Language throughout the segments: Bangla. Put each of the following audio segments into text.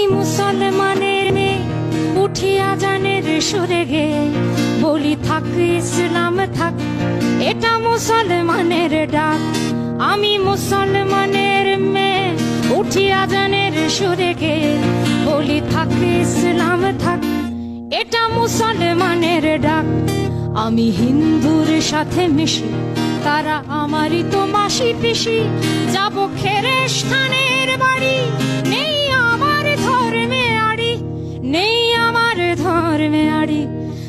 আমি মুসলমানের মেয়ে, উঠি আজানের সুরে গে। বলি, থাক, ইসলাম থাক, এটা মুসলমানের ডাক। আমি মুসলমানের মেয়ে, উঠি আজানের সুরে গে। বলি, থাক, ইসলাম থাক, এটা মুসলমানের ডাক। আমি হিন্দুর সাথে মিশি, তারা আমারই তো মাসি পিসি যাব খেরে স্থানের বাড়ি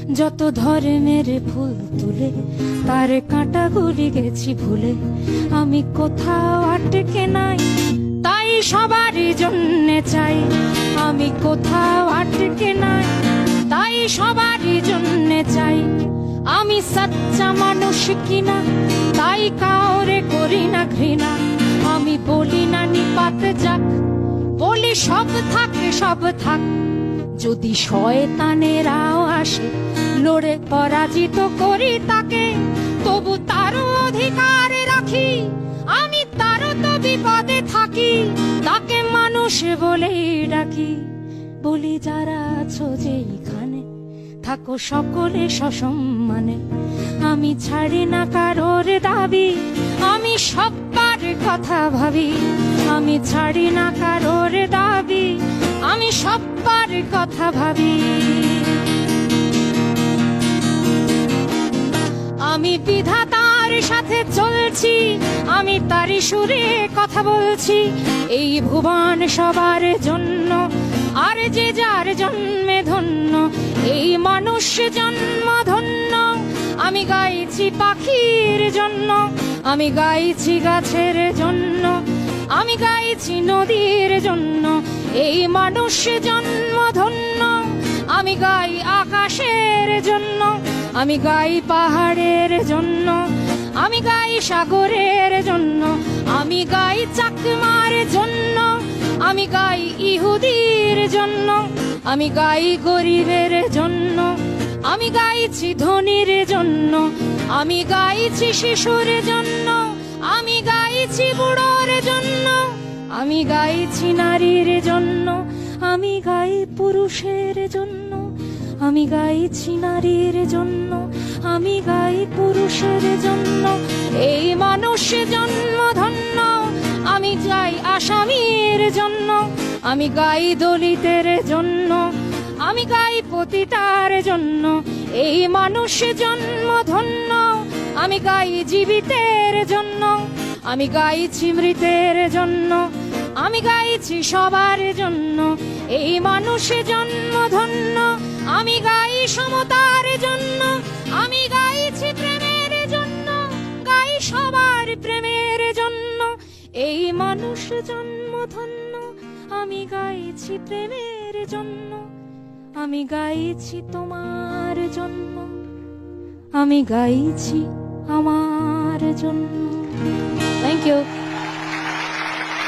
যত ধর্মের ফুল তুলে, তার কাঁটা কাঁটাগুলি গেছি ভুলে আমি কোথাও আটকে নাই, তাই সবার জন্যে চাই। আমি কোথাও আটকে নাই, তাই সবার জন্যে চাই। আমি সচ্চা মানুষ কিনা, তাই কাউরে করি না ঘৃণা। আমি বলি না নিপাত যাক সব থাকে, সব থাক। যদি শয়তানেরাও আসে লড়ে, পরাজিত করি তাকে, তবু তারও অধিকার রাখি। আমি তারও তো বিপদে থাকি, তাকে মানুষ বলেই ডাকি। বলি, যারা আছো যেইখানে, থাকো সকলে সসম্মানে। আমি ছাড়ি না কারোর দাবি, আমি সব্বার কথা ভাবি, আমি ছাড়ি না কারোর দাবি, আমি সব্বার কথা ভাবি। আমি বিধাতার সাথে চলছি, আমি তারি সুরে কথা বলছি, এই ভুবন সবার জন্য, আর যে যার জন্মে ধন্য, এই মানুষ জন্ম ধন্য আমি গাইছি পাখির জন্য। আমি গাইছি গাছের জন্য, আমি গাইছি নদীর জন্য, এই মানুষ জন্ম ধন্য আমি গাই আকাশের জন্য, আমি গাই পাহাড়ের জন্য, আমি গাই সাগরের জন্য, আমি গাই চাকমার জন্য, আমি গাই ইহুদির জন্য, আমি গাই গরিবের জন্য। আমি গাইছি ধনির জন্য, আমি গাইছি শিশুর জন্য, আমি গাইছি বুড়োর জন্য, আমি গাইছি নারীর জন্য, আমি গাই পুরুষের জন্য, আমি গাইছি নারীর জন্য, আমি গাই পুরুষের জন্য। এই মানুষ জন্ম ধন্য আমি গাই আসামির জন্য, আমি গাই দলিতের জন্য আমি গাই পতিতার জন্য। এই মানুষ জন্ম ধন্য আমি গাই জীবিতের জন্য। আমি গাইছি মৃতের জন্য। আমি গাইছি সবার জন্য। এই মানুষ জন্ম ধন্য আমি গাই সমতার জন্য। আমি গাইছি প্রেমের জন্য। গাই সবার প্রেমের জন্য। এই মানুষ জন্ম ধন্য আমি গাইছি প্রেমের জন্য। আমি গাইছি তোমার জন্য আমি গাইছি আমার জন্য। Thank you